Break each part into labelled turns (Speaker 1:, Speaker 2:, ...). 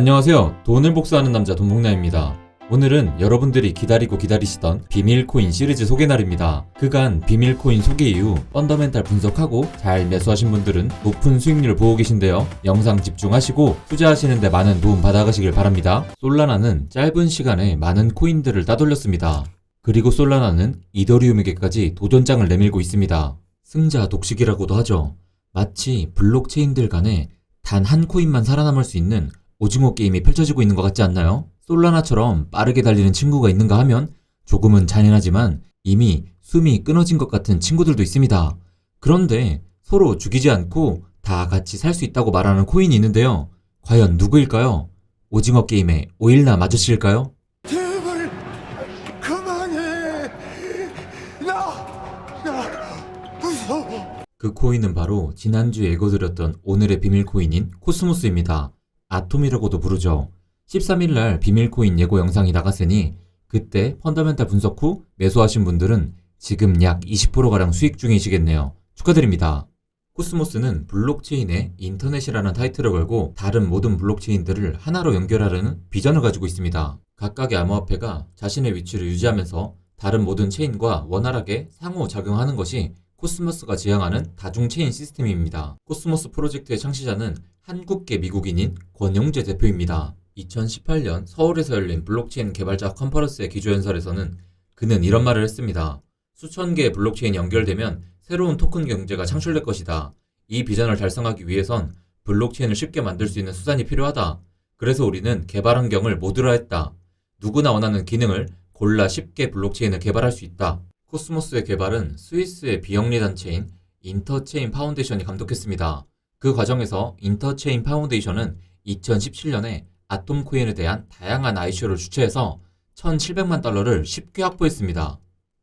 Speaker 1: 안녕하세요. 돈을 복수하는 남자 돈복나입니다. 오늘은 여러분들이 기다리고 기다리시던 비밀코인 시리즈 소개 날입니다. 그간 비밀코인 소개 이후 펀더멘탈 분석하고 잘 매수하신 분들은 높은 수익률 보고 계신데요. 영상 집중하시고 투자하시는데 많은 도움 받아가시길 바랍니다. 솔라나는 짧은 시간에 많은 코인들을 따돌렸습니다. 그리고 솔라나는 이더리움에게까지 도전장을 내밀고 있습니다. 승자 독식이라고도 하죠. 마치 블록체인들 간에 단 한 코인만 살아남을 수 있는 오징어 게임이 펼쳐지고 있는 것 같지 않나요? 솔라나처럼 빠르게 달리는 친구가 있는가 하면 조금은 잔인하지만 이미 숨이 끊어진 것 같은 친구들도 있습니다. 그런데 서로 죽이지 않고 다 같이 살 수 있다고 말하는 코인이 있는데요. 과연 누구일까요? 오징어 게임의 오일남 아저씨일까요?
Speaker 2: 제발 그만해 나 나 무서워
Speaker 1: 그 코인은 바로 지난주에 읽어드렸던 오늘의 비밀 코인인 코스모스입니다. 아톰이라고도 부르죠. 13일 날 비밀 코인 예고 영상이 나갔으니 그때 펀더멘탈 분석 후 매수하신 분들은 지금 약 20%가량 수익 중이시겠네요. 축하드립니다. 코스모스는 블록체인의 인터넷이라는 타이틀을 걸고 다른 모든 블록체인들을 하나로 연결하려는 비전을 가지고 있습니다. 각각의 암호화폐가 자신의 위치를 유지하면서 다른 모든 체인과 원활하게 상호작용하는 것이 코스모스가 지향하는 다중체인 시스템입니다. 코스모스 프로젝트의 창시자는 한국계 미국인인 권용재 대표입니다. 2018년 서울에서 열린 블록체인 개발자 컨퍼런스의 기조연설에서는 그는 이런 말을 했습니다. 수천 개의 블록체인이 연결되면 새로운 토큰 경제가 창출될 것이다. 이 비전을 달성하기 위해선 블록체인을 쉽게 만들 수 있는 수단이 필요하다. 그래서 우리는 개발 환경을 모듈화했다. 누구나 원하는 기능을 골라 쉽게 블록체인을 개발할 수 있다. 코스모스의 개발은 스위스의 비영리 단체인 인터체인 파운데이션이 감독했습니다. 그 과정에서 인터체인 파운데이션은 2017년에 아톰코인에 대한 다양한 ICO를 주최해서 1,700만 달러를 쉽게 확보했습니다.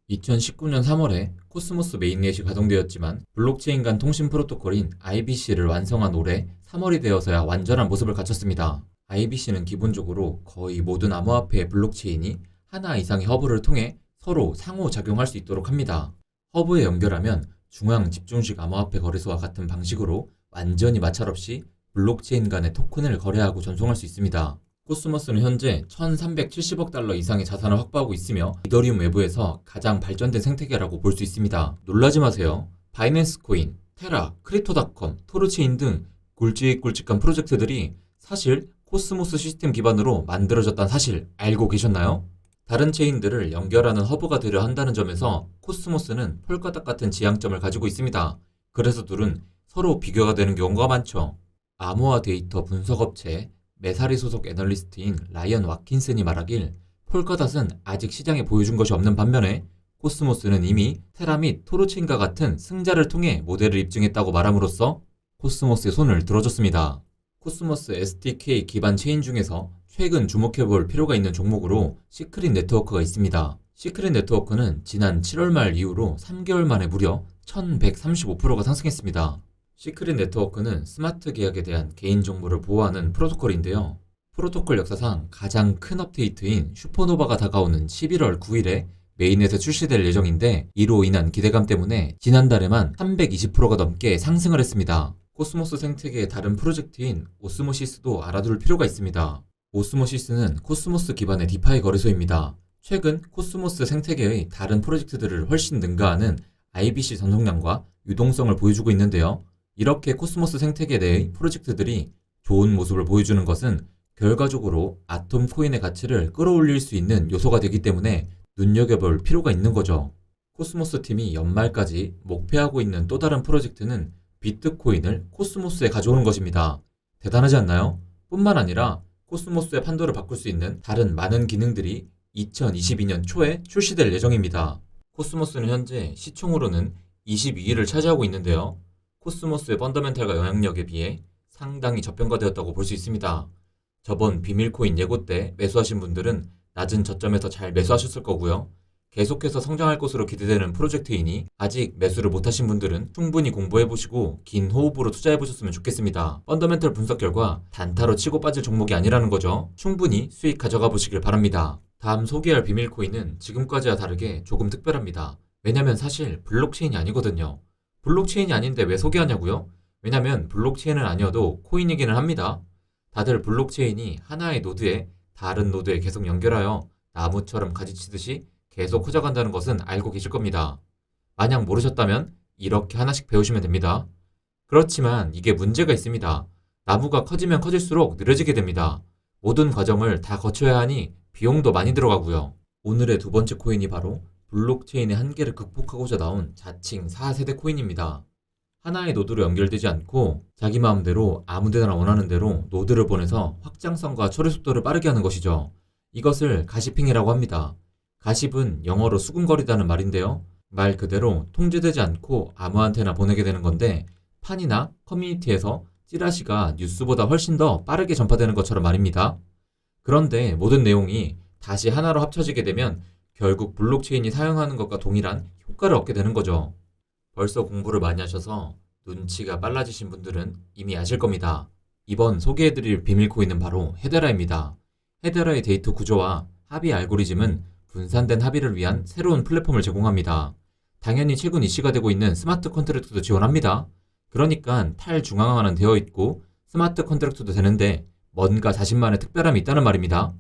Speaker 1: 2019년 3월에 코스모스 메인넷이 가동되었지만 블록체인 간 통신 프로토콜인 IBC를 완성한 올해 3월이 되어서야 완전한 모습을 갖췄습니다. IBC는 기본적으로 거의 모든 암호화폐의 블록체인이 하나 이상의 허브를 통해 서로 상호작용할 수 있도록 합니다. 허브에 연결하면 중앙 집중식 암호화폐 거래소와 같은 방식으로 완전히 마찰 없이 블록체인 간의 토큰을 거래하고 전송할 수 있습니다. 코스모스는 현재 1370억 달러 이상의 자산을 확보하고 있으며 이더리움 외부에서 가장 발전된 생태계라고 볼 수 있습니다. 놀라지 마세요. 바이낸스 코인, 테라, 크립토닷컴, 토르체인 등 굵직굵직한 프로젝트들이 사실 코스모스 시스템 기반으로 만들어졌다는 사실 알고 계셨나요? 다른 체인들을 연결하는 허브가 되려 한다는 점에서 코스모스는 폴카닥 같은 지향점을 가지고 있습니다. 그래서 둘은 서로 비교가 되는 경우가 많죠. 암호화 데이터 분석업체 메사리 소속 애널리스트인 라이언 와킨슨이 말하길 폴카닷은 아직 시장에 보여준 것이 없는 반면에 코스모스는 이미 테라 및 토르체인과 같은 승자를 통해 모델을 입증했다고 말함으로써 코스모스의 손을 들어줬습니다. 코스모스 SDK 기반 체인 중에서 최근 주목해볼 필요가 있는 종목으로 시크릿 네트워크가 있습니다. 시크릿 네트워크는 지난 7월 말 이후로 3개월 만에 무려 1135%가 상승했습니다. 시크릿 네트워크는 스마트 계약에 대한 개인정보를 보호하는 프로토콜인데요. 프로토콜 역사상 가장 큰 업데이트인 슈퍼노바가 다가오는 11월 9일에 메인넷에 출시될 예정인데 이로 인한 기대감 때문에 지난달에만 320%가 넘게 상승을 했습니다. 코스모스 생태계의 다른 프로젝트인 오스모시스도 알아둘 필요가 있습니다. 오스모시스는 코스모스 기반의 디파이 거래소입니다. 최근 코스모스 생태계의 다른 프로젝트들을 훨씬 능가하는 IBC 전송량과 유동성을 보여주고 있는데요. 이렇게 코스모스 생태계 내의 프로젝트들이 좋은 모습을 보여주는 것은 결과적으로 아톰 코인의 가치를 끌어올릴 수 있는 요소가 되기 때문에 눈여겨볼 필요가 있는 거죠. 코스모스 팀이 연말까지 목표하고 있는 또 다른 프로젝트는 비트코인을 코스모스에 가져오는 것입니다. 대단하지 않나요? 뿐만 아니라 코스모스의 판도를 바꿀 수 있는 다른 많은 기능들이 2022년 초에 출시될 예정입니다. 코스모스는 현재 시총으로는 22위를 차지하고 있는데요. 코스모스의 펀더멘탈과 영향력에 비해 상당히 저평가되었다고 볼 수 있습니다. 저번 비밀코인 예고 때 매수하신 분들은 낮은 저점에서 잘 매수하셨을 거고요. 계속해서 성장할 것으로 기대되는 프로젝트이니 아직 매수를 못하신 분들은 충분히 공부해보시고 긴 호흡으로 투자해보셨으면 좋겠습니다. 펀더멘털 분석 결과 단타로 치고 빠질 종목이 아니라는 거죠. 충분히 수익 가져가 보시길 바랍니다. 다음 소개할 비밀코인은 지금까지와 다르게 조금 특별합니다. 왜냐면 사실 블록체인이 아니거든요. 블록체인이 아닌데 왜 소개하냐고요? 왜냐면 블록체인은 아니어도 코인이기는 합니다. 다들 블록체인이 하나의 노드에 다른 노드에 계속 연결하여 나무처럼 가지치듯이 계속 커져간다는 것은 알고 계실 겁니다. 만약 모르셨다면 이렇게 하나씩 배우시면 됩니다. 그렇지만 이게 문제가 있습니다. 나무가 커지면 커질수록 느려지게 됩니다. 모든 과정을 다 거쳐야 하니 비용도 많이 들어가고요. 오늘의 두 번째 코인이 바로 블록체인의 한계를 극복하고자 나온 자칭 4세대 코인입니다. 하나의 노드로 연결되지 않고 자기 마음대로 아무 데나 원하는 대로 노드를 보내서 확장성과 처리 속도를 빠르게 하는 것이죠. 이것을 가시핑이라고 합니다. 가십은 영어로 수근거리다는 말인데요. 말 그대로 통제되지 않고 아무한테나 보내게 되는 건데 판이나 커뮤니티에서 찌라시가 뉴스보다 훨씬 더 빠르게 전파되는 것처럼 말입니다. 그런데 모든 내용이 다시 하나로 합쳐지게 되면 결국 블록체인이 사용하는 것과 동일한 효과를 얻게 되는 거죠. 벌써 공부를 많이 하셔서 눈치가 빨라지신 분들은 이미 아실 겁니다. 이번 소개해드릴 비밀 코인은 바로 헤데라입니다. 헤데라의 데이터 구조와 합의 알고리즘은 분산된 합의를 위한 새로운 플랫폼을 제공합니다. 당연히 최근 이슈가 되고 있는 스마트 컨트랙트도 지원합니다. 그러니까 탈중앙화는 되어 있고 스마트 컨트랙트도 되는데 뭔가 자신만의 특별함이 있다는 말입니다.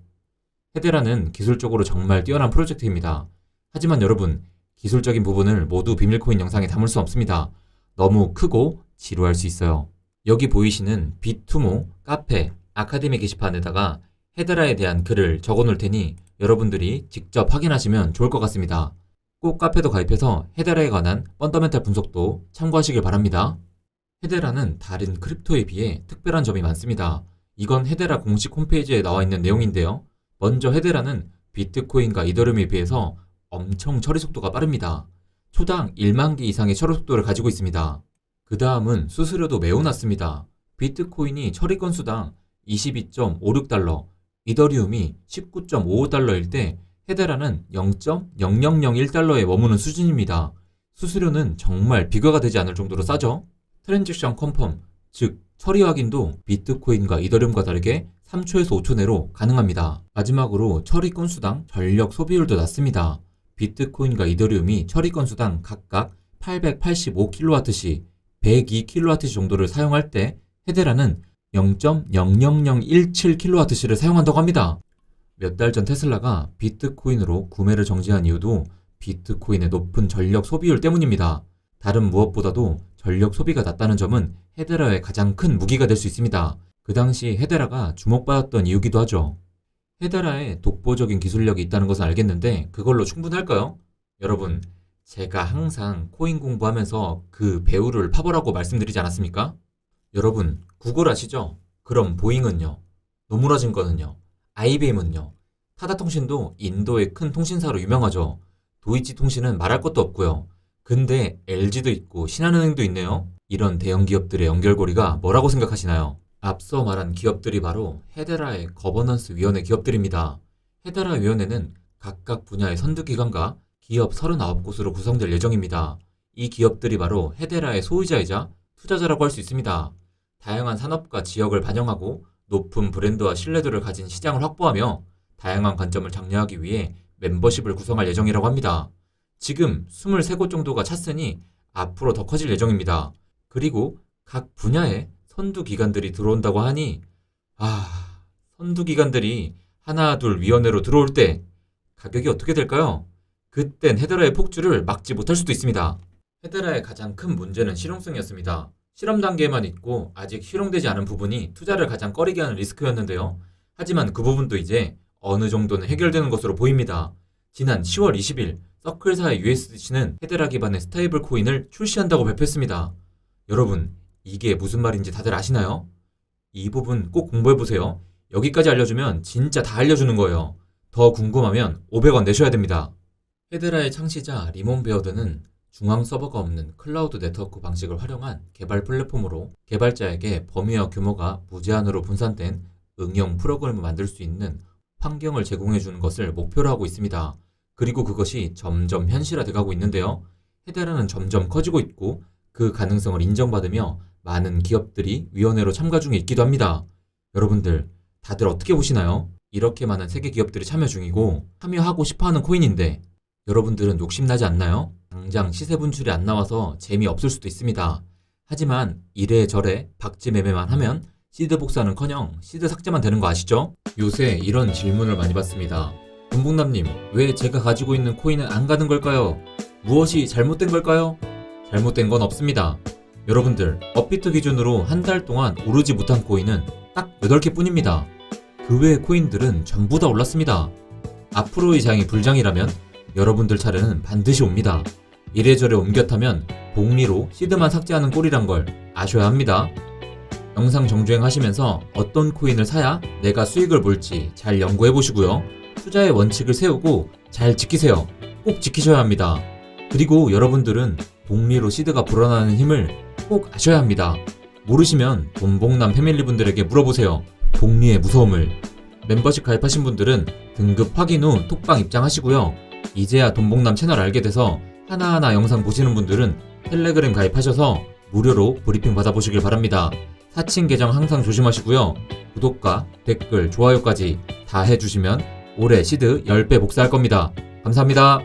Speaker 1: 헤데라는 기술적으로 정말 뛰어난 프로젝트입니다. 하지만 여러분, 기술적인 부분을 모두 비밀코인 영상에 담을 수 없습니다. 너무 크고 지루할 수 있어요. 여기 보이시는 비투모, 카페, 아카데미 게시판에다가 헤데라에 대한 글을 적어 놓을 테니 여러분들이 직접 확인하시면 좋을 것 같습니다. 꼭 카페도 가입해서 헤데라에 관한 펀더멘탈 분석도 참고하시길 바랍니다. 헤데라는 다른 크립토에 비해 특별한 점이 많습니다. 이건 헤데라 공식 홈페이지에 나와 있는 내용인데요. 먼저 헤데라는 비트코인과 이더리움에 비해서 엄청 처리 속도가 빠릅니다. 초당 1만 개 이상의 처리 속도를 가지고 있습니다. 그 다음은 수수료도 매우 낮습니다. 비트코인이 처리 건수당 22.56달러, 이더리움이 19.55달러일 때 헤데라는 0.0001달러에 머무는 수준입니다. 수수료는 정말 비교가 되지 않을 정도로 싸죠. 트랜잭션 컨펌, 즉 처리 확인도 비트코인과 이더리움과 다르게 3초에서 5초 내로 가능합니다. 마지막으로 처리 건수당 전력 소비율도 낮습니다. 비트코인과 이더리움이 처리 건수당 각각 885kWh, 102kWh 정도를 사용할 때 헤데라는 0.00017kWh를 사용한다고 합니다. 몇 달 전 테슬라가 비트코인으로 구매를 정지한 이유도 비트코인의 높은 전력 소비율 때문입니다. 다른 무엇보다도 전력 소비가 낮다는 점은 헤데라의 가장 큰 무기가 될 수 있습니다. 그 당시 헤데라가 주목받았던 이유기도 하죠. 헤데라에 독보적인 기술력이 있다는 것은 알겠는데 그걸로 충분할까요? 여러분, 제가 항상 코인 공부하면서 그 배우를 파보라고 말씀드리지 않았습니까? 여러분, 구글 아시죠? 그럼 보잉은요? 노무라 증권은요? IBM은요? 타다통신도 인도의 큰 통신사로 유명하죠. 도이치 통신은 말할 것도 없고요. 근데 LG도 있고 신한은행도 있네요. 이런 대형 기업들의 연결고리가 뭐라고 생각하시나요? 앞서 말한 기업들이 바로 헤데라의 거버넌스 위원회 기업들입니다. 헤데라 위원회는 각각 분야의 선두 기관과 기업 39곳으로 구성될 예정입니다. 이 기업들이 바로 헤데라의 소유자이자 투자자라고 할 수 있습니다. 다양한 산업과 지역을 반영하고 높은 브랜드와 신뢰도를 가진 시장을 확보하며 다양한 관점을 장려하기 위해 멤버십을 구성할 예정이라고 합니다. 지금 23곳 정도가 찼으니 앞으로 더 커질 예정입니다. 그리고 각 분야에 선두 기관들이 들어온다고 하니 아, 선두 기관들이 하나 둘 위원회로 들어올 때 가격이 어떻게 될까요? 그땐 헤데라의 폭주를 막지 못할 수도 있습니다. 헤데라의 가장 큰 문제는 실용성이었습니다. 실험 단계에만 있고 아직 실용되지 않은 부분이 투자를 가장 꺼리게 하는 리스크였는데요. 하지만 그 부분도 이제 어느 정도는 해결되는 것으로 보입니다. 지난 10월 20일 서클사의 USDC는 헤데라 기반의 스테이블 코인을 출시한다고 발표했습니다. 여러분, 이게 무슨 말인지 다들 아시나요? 이 부분 꼭 공부해보세요. 여기까지 알려주면 진짜 다 알려주는 거예요. 더 궁금하면 500원 내셔야 됩니다. 헤데라의 창시자 리몬 베어드는 중앙 서버가 없는 클라우드 네트워크 방식을 활용한 개발 플랫폼으로 개발자에게 범위와 규모가 무제한으로 분산된 응용 프로그램을 만들 수 있는 환경을 제공해 주는 것을 목표로 하고 있습니다. 그리고 그것이 점점 현실화돼 가고 있는데요. 헤데라는 점점 커지고 있고 그 가능성을 인정받으며 많은 기업들이 위원회로 참가 중에 있기도 합니다. 여러분들, 다들 어떻게 보시나요? 이렇게 많은 세계 기업들이 참여 중이고 참여하고 싶어 하는 코인인데 여러분들은 욕심나지 않나요? 당장 시세 분출이 안 나와서 재미없을 수도 있습니다. 하지만 이래저래 박쥐매매만 하면 시드 복사는커녕 시드 삭제만 되는 거 아시죠? 요새 이런 질문을 많이 받습니다. 돈봉남님, 왜 제가 가지고 있는 코인은 안 가는 걸까요? 무엇이 잘못된 걸까요? 잘못된 건 없습니다. 여러분들, 업비트 기준으로 한 달 동안 오르지 못한 코인은 딱 8개 뿐입니다. 그 외의 코인들은 전부 다 올랐습니다. 앞으로의 장이 불장이라면 여러분들 차례는 반드시 옵니다. 이래저래 옮겨 타면 복리로 시드만 삭제하는 꼴이란 걸 아셔야 합니다. 영상 정주행 하시면서 어떤 코인을 사야 내가 수익을 볼지 잘 연구해 보시고요. 투자의 원칙을 세우고 잘 지키세요. 꼭 지키셔야 합니다. 그리고 여러분들은 복리로 시드가 불어나는 힘을 꼭 아셔야 합니다. 모르시면 돈복남 패밀리 분들에게 물어보세요. 복리의 무서움을. 멤버십 가입하신 분들은 등급 확인 후 톡방 입장하시고요. 이제야 돈복남 채널 알게 돼서 하나하나 영상 보시는 분들은 텔레그램 가입하셔서 무료로 브리핑 받아보시길 바랍니다. 사칭 계정 항상 조심하시고요. 구독과 댓글, 좋아요까지 다 해주시면 올해 시드 10배 복사할 겁니다. 감사합니다.